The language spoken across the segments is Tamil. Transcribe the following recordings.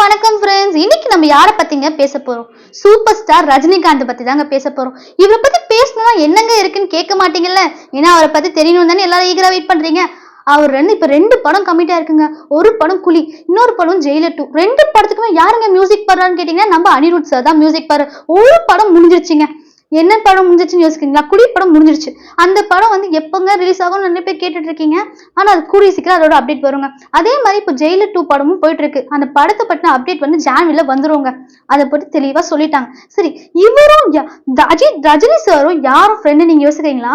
வணக்கம் ஃப்ரெண்ட்ஸ் இன்னைக்கு நம்ம யாரை பத்திங்க பேச போறோம்? சூப்பர் ஸ்டார் ரஜினிகாந்த் பத்தி தாங்க பேச போறோம். இவரை பத்தி பேசணும்னா என்னங்க இருக்குன்னு கேட்க மாட்டீங்கல்ல? ஏன்னா அவரை பத்தி தெரியணும் தானே எல்லாரும் ஈகரா வெயிட் பண்றீங்க. அவர் ரெண்டு இப்போ ரெண்டு படம் கம்மிட்டாக இருக்குங்க ஒரு படம் குழி இன்னொரு படம் ஜெயிலர் டூ ரெண்டு படத்துக்குமே யாருங்க மியூசிக் பாடுறான்னு கேட்டிங்கன்னா நம்ம அனிருத் சார் தான் மியூசிக் பாரு ஒரு படம் முடிஞ்சிருச்சுங்க. என்ன படம் முடிஞ்சிச்சுன்னு யோசிக்கிறீங்களா? குடி படம் முடிஞ்சிருச்சு. அந்த படம் வந்து எப்போங்க ரிலீஸ் ஆகும்னு நிறைய பேர் கேட்டுட்டு இருக்கீங்க ஆனால் அது கூடிய சீக்கிரம் அதோட அப்டேட் வருங்க. அதே மாதிரி இப்போ ஜெயிலர் டூ படமும் போயிட்டு இருக்கு அந்த படத்தை பற்றின அப்டேட் வந்து ஜான்வில வந்துருவாங்க அதை பற்றி தெளிவாக சொல்லிட்டாங்க. சரி இவரும் அஜித் ரஜினி சாரும் யாரும் ஃப்ரெண்டு நீங்க யோசிக்கிறீங்களா?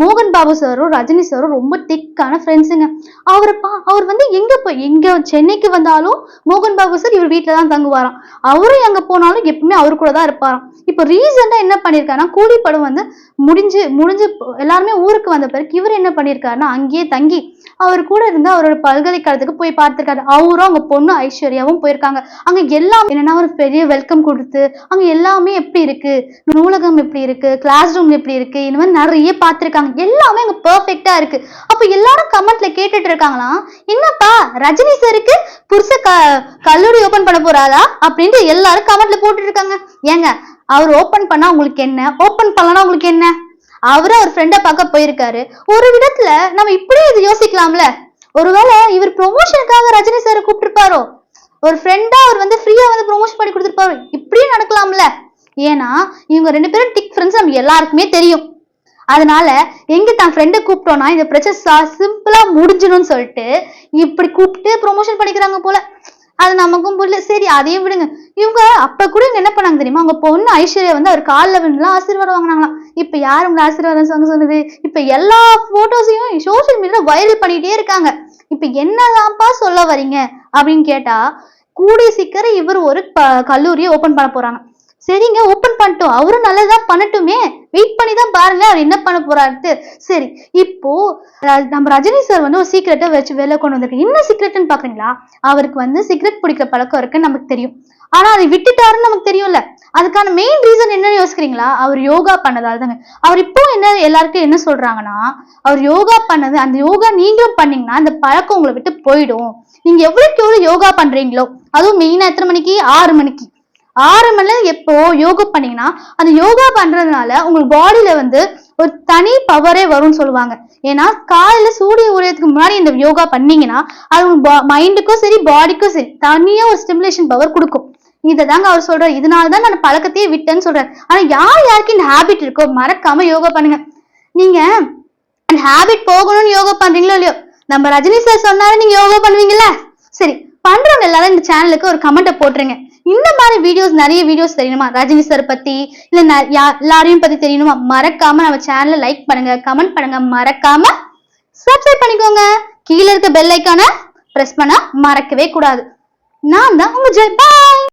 மோகன் பாபு சாரும் ரஜினி சாரும் ரொம்ப திக்கான ஃப்ரெண்ட்ஸுங்க அவரை பா அவர் வந்து எங்க போய் எங்க சென்னைக்கு வந்தாலும் மோகன் பாபு சார் இவர் வீட்டில் தான் தங்குவாராம். அவரும் எங்க போனாலும் எப்பவுமே அவர் கூட தான் இருப்பாராம். இப்போ ரீசெண்டா என்ன பண்ணியிருக்காருன்னா கூலி படம் வந்து முடிஞ்சு முடிஞ்சு எல்லாருமே ஊருக்கு வந்த பிறகு இவர் என்ன பண்ணியிருக்காருன்னா அங்கேயே தங்கி அவர் கூட இருந்து அவரோட பல்கலைக்கழகத்துக்கு போய் பார்த்திருக்காரு. அவரும் அவங்க பொண்ணு ஐஸ்வர்யாவும் போயிருக்காங்க. அங்க எல்லாம் என்னன்னா ஒரு பெரிய வெல்கம் கொடுத்து அங்க எல்லாமே எப்படி இருக்கு? நூலகம் எப்படி இருக்கு? கிளாஸ் ரூம் எப்படி இருக்கு? இந்த மாதிரி நிறைய பார்த்திருக்காங்க. எல்லாமே அங்க பெர்ஃபெக்ட்டா இருக்கு. அப்போ எல்லாரும் கமெண்ட்ல கேட்டுட்டு இருக்காங்களாம் என்னப்பா ரஜினி சாருக்கு புருஷ க கல்லூரி ஓப்பன் பண்ண போறாரா? அப்படின்ட்டு எல்லாரும் கமெண்ட்ல போட்டுட்டு இருக்காங்க. ஏங்க அவர் ஓப்பன் பண்ணா உங்களுக்கு என்ன? ஓப்பன் பண்ணலன்னா உங்களுக்கு என்ன? அவரு அவர் ஃப்ரெண்டை பார்க்க போயிருக்காரு. ஒரு விதத்துல நம்ம இப்படியே இது யோசிக்கலாம்ல? ஒருவேளை இவர் ப்ரொமோஷனுக்காக ரஜினி சார் கூப்பிட்டுருப்பாரோ? ஒரு ஃப்ரெண்டா அவர் வந்து ஃப்ரீயா வந்து ப்ரொமோஷன் பண்ணி கொடுத்துருப்பாரு? இப்படியும் நடக்கலாம்ல? ஏன்னா இவங்க ரெண்டு பேரும் டிக் ஃப்ரெண்ட்ஸ் நம்ம எல்லாருக்குமே தெரியும். அதனால எங்க தான் ஃப்ரெண்டை கூப்பிட்டோம்னா இந்த பிரச்சனை சிம்பிளா முடிஞ்சிடும்னு சொல்லிட்டு இப்படி கூப்பிட்டு ப்ரொமோஷன் பண்ணிக்கிறாங்க போல. அது நமக்கும் புரியல. சரி அதையும் விடுங்க. இவங்க அப்ப கூட இவங்க என்ன பண்ணாங்க தெரியுமா? அவங்க பொண்ணு ஐஸ்வர்யா வந்து அவர் காலில் விழுந்துலாம் ஆசீர்வாதம் வாங்கினாங்களாம். இப்ப யார் உங்களை ஆசீர்வாதம் சொங்க சொன்னது இப்ப எல்லா போட்டோஸையும் சோஷியல் மீடியா வைரல் பண்ணிட்டே இருக்காங்க. இப்ப என்னதான்ப்பா சொல்ல வரீங்க அப்படின்னு கேட்டா கூடிய சீக்கிரம் இவர் ஒரு கல்லூரியை ஓபன் பண்ண போறாங்க. சரிங்க ஓபன் பண்ணிட்டோம். அவரும் நல்லதுதான் பண்ணட்டுமே. வெயிட் பண்ணி தான் அவர் என்ன பண்ண போறாருட்டு சரி இப்போ நம்ம ரஜினி சார் வந்து ஒரு சீக்கிரட்டை வச்சு வெளில கொண்டு வந்திருக்கு என்ன சீக்கிரட்னு பாக்குறீங்களா? அவருக்கு வந்து சிகரெட் பிடிக்கிற பழக்கம் இருக்குன்னு நமக்கு தெரியும். ஆனா அதை விட்டுட்டாருன்னு நமக்கு தெரியும்ல. அதுக்கான மெயின் ரீசன் என்னன்னு யோசிக்கிறீங்களா? அவர் யோகா பண்ணதால தாங்க. அவர் இப்போ என்ன எல்லாருக்கும் என்ன சொல்றாங்கன்னா அவர் யோகா பண்ணது அந்த யோகா நீங்களும் பண்ணீங்கன்னா அந்த பழக்கம் உங்களை விட்டு போயிடும். நீங்க எவ்வளவுக்கு எவ்வளவு யோகா பண்றீங்களோ அதுவும் மெயினா எத்தனை மணிக்கு? ஆறு மணிக்கு. ஆறு மணி எப்போ யோகா பண்ணீங்கன்னா அந்த யோகா பண்றதுனால உங்களுக்கு பாடியில வந்து ஒரு தனி பவரே வரும்னு சொல்லுவாங்க. ஏன்னா காலையில சூரிய உதயத்துக்கு முன்னாடி இந்த யோகா பண்ணீங்கன்னா அது உங்க மைண்டுக்கும் சரி பாடிக்கும் சரி தனியா ஒரு ஸ்டிமுலேஷன் பவர் கொடுக்கும். இதை தாங்க அவர் சொல்றாரு. இதனால தான் நான் பழக்கத்தையே விட்டேன்னு சொல்றாரு. ஆனா யார் யாருக்கு இந்த ஹாபிட் இருக்கோ மறக்காம யோகா பண்ணுங்க. நீங்க அந்த ஹேபிட் போகணும்னு யோகா பண்றீங்களோ இல்லையோ நம்ம ரஜினி சார் சொன்னாரு நீங்க யோகா பண்ணுவீங்கல்ல? சரி பண்றவங்க எல்லாரும் இந்த சேனலுக்கு ஒரு கமெண்ட்டை போட்டுருங்க. இந்த மாதிரி வீடியோஸ் நிறைய வீடியோஸ் தெரியணுமா ரஜினி சார் பத்தி இல்ல ந- யா- எல்லாரையும் பத்தி தெரியணுமா மறக்காம நம்ம சேனலை லைக் பண்ணுங்க கமெண்ட் பண்ணுங்க. மறக்காம சப்ஸ்கிரைப் பண்ணிக்கோங்க. கீழே இருக்க பெல் ஐக்கான பிரஸ் பண்ண மறக்கவே கூடாது. நான் தான் உங்க ஜெய். பாய்